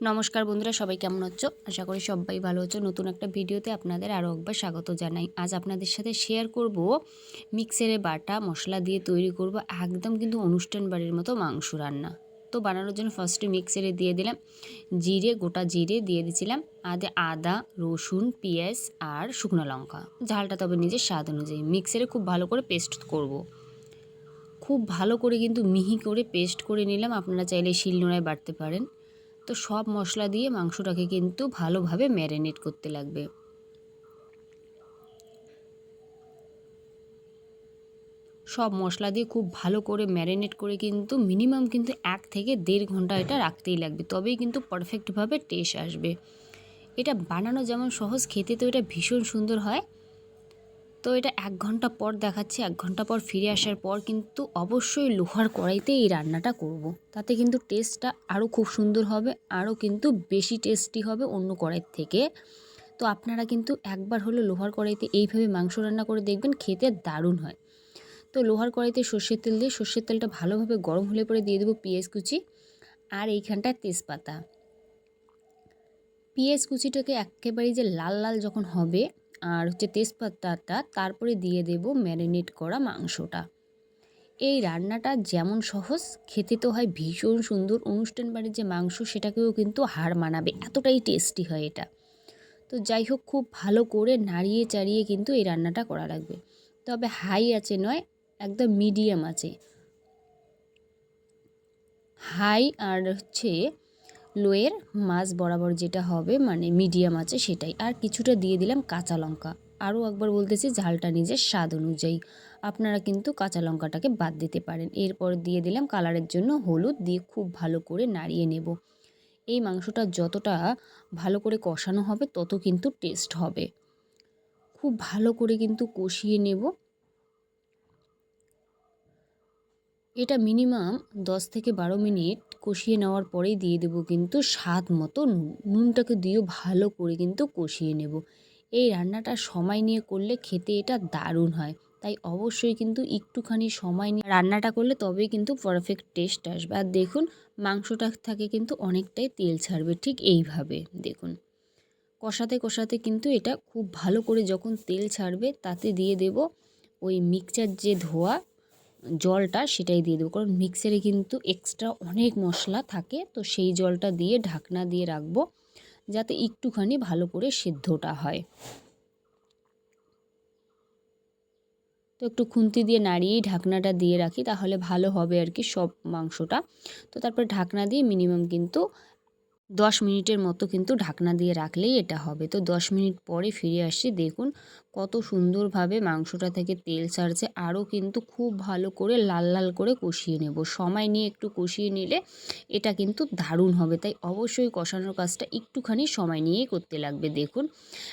নমস্কার বন্ধুরা, সবাই কেমন হচ্ছো আশা করি সবাই ভালো হচ্ছো নতুন একটা ভিডিওতে আপনাদের আরও একবার স্বাগত জানাই। আজ আপনাদের সাথে শেয়ার করব মিক্সারে বাটা মশলা দিয়ে তৈরি করব একদম কিন্তু অনুষ্ঠান বাড়ির মতো মাংস রান্না। তো বানানোর জন্য ফার্স্টে মিক্সারে দিয়ে দিলাম জিরে, গোটা জিরে দিয়ে দিয়েছিলাম। আদে আদা, রসুন, পেঁয়াজ আর শুকনো লঙ্কা। ঝালটা তবে নিজের স্বাদ অনুযায়ী মিক্সারে খুব ভালো করে পেস্ট করব। খুব ভালো করে কিন্তু মিহি করে পেস্ট করে নিলাম। আপনারা চাইলে শিলনোড়ায় বাটতে পারেন। তো সব মশলা দিয়ে মাংসটাকে কিন্তু ভালোভাবে ম্যারিনেট করতে লাগবে। সব মশলা দিয়ে খুব ভালো করে ম্যারিনেট করে কিন্তু মিনিমাম কিন্তু এক থেকে দেড় ঘণ্টা এটা রাখতেই লাগবে, তবেই কিন্তু পারফেক্টভাবে টেস্ট আসবে। এটা বানানো যেমন সহজ, খেতে তো এটা ভীষণ সুন্দর হয়। তো এটা এক ঘণ্টা পর দেখাচ্ছি, এক ঘণ্টা পর ফিরে আসার পর কিন্তু অবশ্যই লোহার কড়াইতে এই রান্নাটা করব। তাতে কিন্তু টেস্টটা আরও খুব সুন্দর হবে আরও কিন্তু বেশি টেস্টি হবে অন্য কড়াইয়ের থেকে। তো আপনারা কিন্তু একবার হলো লোহার কড়াইতে এইভাবে মাংস রান্না করে দেখবেন, খেতে দারুণ হয়। তো লোহার কড়াইতে সর্ষের তেল দিয়ে, সর্ষের তেলটা ভালোভাবে গরম হলে পরে দিয়ে দেবো পেঁয়াজ কুচি আর এইখানটায় তেজপাতা। পেঁয়াজ কুচিটাকে একেবারেই যে লাল লাল যখন হবে আর হচ্ছে তেজপাতাটা তারপরে দিয়ে দেব ম্যারিনেট করা মাংসটা। এই রান্নাটা যেমন সহজ, খেতে তো হয় ভীষণ সুন্দর। অনুষ্ঠান বাড়ির যে মাংস, সেটাকেও কিন্তু হার মানাবে। এতটাই টেস্টি হয় এটা। তো যাই হোক, খুব ভালো করে নাড়িয়ে চাড়িয়ে কিন্তু এই রান্নাটা করা লাগবে। তবে হাই আছে নয়, একদম মিডিয়াম আছে। হাই আর হচ্ছে লোয়ের মাছ বরাবর যেটা হবে মানে মিডিয়াম আছে সেটাই। আর কিছুটা দিয়ে দিলাম কাঁচা লঙ্কা। আরও একবার বলতেছি, ঝালটা নিজের স্বাদ অনুযায়ী। আপনারা কিন্তু কাঁচা লঙ্কাটাকে বাদ দিতে পারেন। এরপর দিয়ে দিলাম কালারের জন্য হলুদ, দিয়ে খুব ভালো করে নাড়িয়ে নেব। এই মাংসটা যতটা ভালো করে কষানো হবে, তত কিন্তু টেস্ট হবে। খুব ভালো করে কিন্তু কষিয়ে নেব। এটা মিনিমাম দশ থেকে বারো মিনিট কষিয়ে নেওয়ার পরেই দিয়ে দেবো কিন্তু স্বাদ মতো নুন। নুনটাকে দিয়েও ভালো করে কিন্তু কষিয়ে নেব। এই রান্নাটা সময় নিয়ে করলে খেতে এটা দারুণ হয়। তাই অবশ্যই কিন্তু একটুখানি সময় নিয়ে রান্নাটা করলে তবেই কিন্তু পারফেক্ট টেস্ট আসবে। আর দেখুন, মাংসটা থাকে কিন্তু অনেকটাই তেল ছাড়বে ঠিক এইভাবে। দেখুন, কষাতে কষাতে কিন্তু এটা খুব ভালো করে যখন তেল ছাড়বে তাতে দিয়ে দেব ওই মিক্সচার যে ধোয়া জলটা সেটাই দিয়ে দেবো। কারণ মিক্সারে কিন্তু এক্সট্রা অনেক মশলা থাকে, তো সেই জলটা দিয়ে ঢাকনা দিয়ে রাখব যাতে একটুখানি ভালো করে সিদ্ধটা হয়। তো একটু খুন্তি দিয়ে নাড়িয়েই ঢাকনাটা দিয়ে রাখি, তাহলে ভালো হবে আর কি সব মাংসটা। তো তারপরে ঢাকনা দিয়ে মিনিমাম কিন্তু দশ মিনিটের মতো কিন্তু ঢাকনা দিয়ে রাখলেই এটা হবে। তো দশ মিনিট পরে ফিরে আসছি, দেখুন কত সুন্দরভাবে মাংসটা থেকে তেল ছাড়ছে, আরও কিন্তু খুব ভালো করে লাল লাল করে কষিয়ে নেব। সময় নিয়ে একটু কষিয়ে নিলে এটা কিন্তু দারুণ হবে, তাই অবশ্যই কষানোর কাজটা একটুখানি সময় নিয়েই করতে লাগবে। দেখুন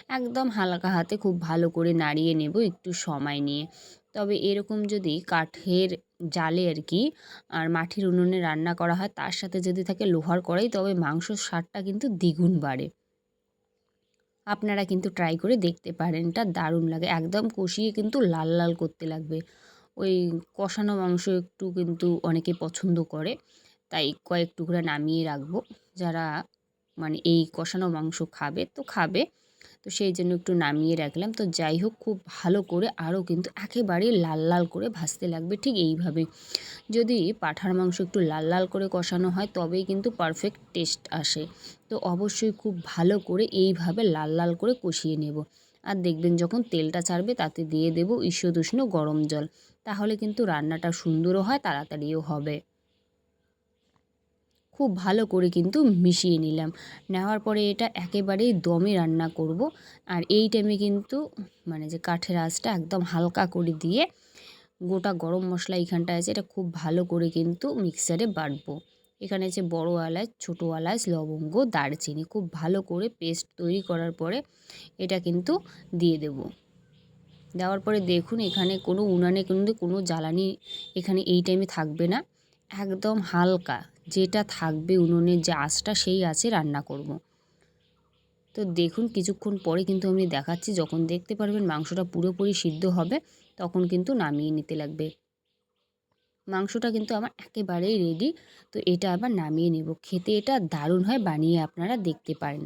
একদম হালকা হাতে খুব ভালো করে নাড়িয়ে নেব একটু সময় নিয়ে। তবে এরকম যদি কাঠের জালে আর কি আর মাটির উনুনে রান্না করা হয়, তার সাথে যদি থাকে লোহার কড়াই, তবে মাংসর স্বাদটা কিন্তু দ্বিগুণ বাড়ে। আপনারা কিন্তু ট্রাই করে দেখতে পারেন, এটা দারুণ লাগে। একদম কষিয়ে কিন্তু লাল লাল করতে লাগবে। ওই কষানো মাংস একটু কিন্তু অনেকে পছন্দ করে, তাই কয়েক টুকরা নামিয়ে রাখব। যারা মানে এই কষানো মাংস খাবে, তো খাবে। তো সেই জন্য একটু নামিয়ে রাখলাম। তো যাই হোক, খুব ভালো করে আরও কিন্তু একেবারে লাল লাল করে ভাজতে লাগবে ঠিক এইভাবে যদি পাঠার মাংস একটু লাল লাল করে কষানো হয়, তবেই কিন্তু পারফেক্ট টেস্ট আসে। তো অবশ্যই খুব ভালো করে এইভাবে লাল লাল করে কষিয়ে নেব। আর দেখবেন যখন তেলটা ছাড়বে, তাতে দিয়ে দেব ঈষদুষ্ণ গরম জল। তাহলে কিন্তু রান্নাটা সুন্দরও হয়, তাড়াতাড়িও হবে। খুব ভালো করে কিন্তু মিশিয়ে নিলাম। নেওয়ার পরে এটা একেবারেই দমে রান্না করব। আর এই টাইমে কিন্তু মানে যে কাঠের আঁচটা একদম হালকা করে দিয়ে গোটা গরম মশলা এইখানটায় আছে, এটা খুব ভালো করে কিন্তু মিক্সারে বাটবো। এখানে আছে বড় এলাচ, ছোটো এলাচ, লবঙ্গ, দারচিনি, খুব ভালো করে পেস্ট তৈরি করার পরে এটা কিন্তু দিয়ে দেব। দেওয়ার পরে দেখুন এখানে কোনো উনানে কিন্তু কোনো জ্বালানি এখানে এই টাইমে থাকবে না। একদম হালকা যেটা থাকবে উনুনের যে আঁচটা, সেই আঁচে রান্না করব। তো দেখুন, কিছুক্ষণ পরে কিন্তু আমি দেখাচ্ছি, যখন দেখতে পারবেন মাংসটা পুরোপুরি সিদ্ধ হবে, তখন কিন্তু নামিয়ে নিতে লাগবে। মাংসটা কিন্তু আমার একেবারেই রেডি তো এটা আবার নামিয়ে নেব। খেতে এটা দারুণ হয়, বানিয়ে আপনারা দেখতে পারেন।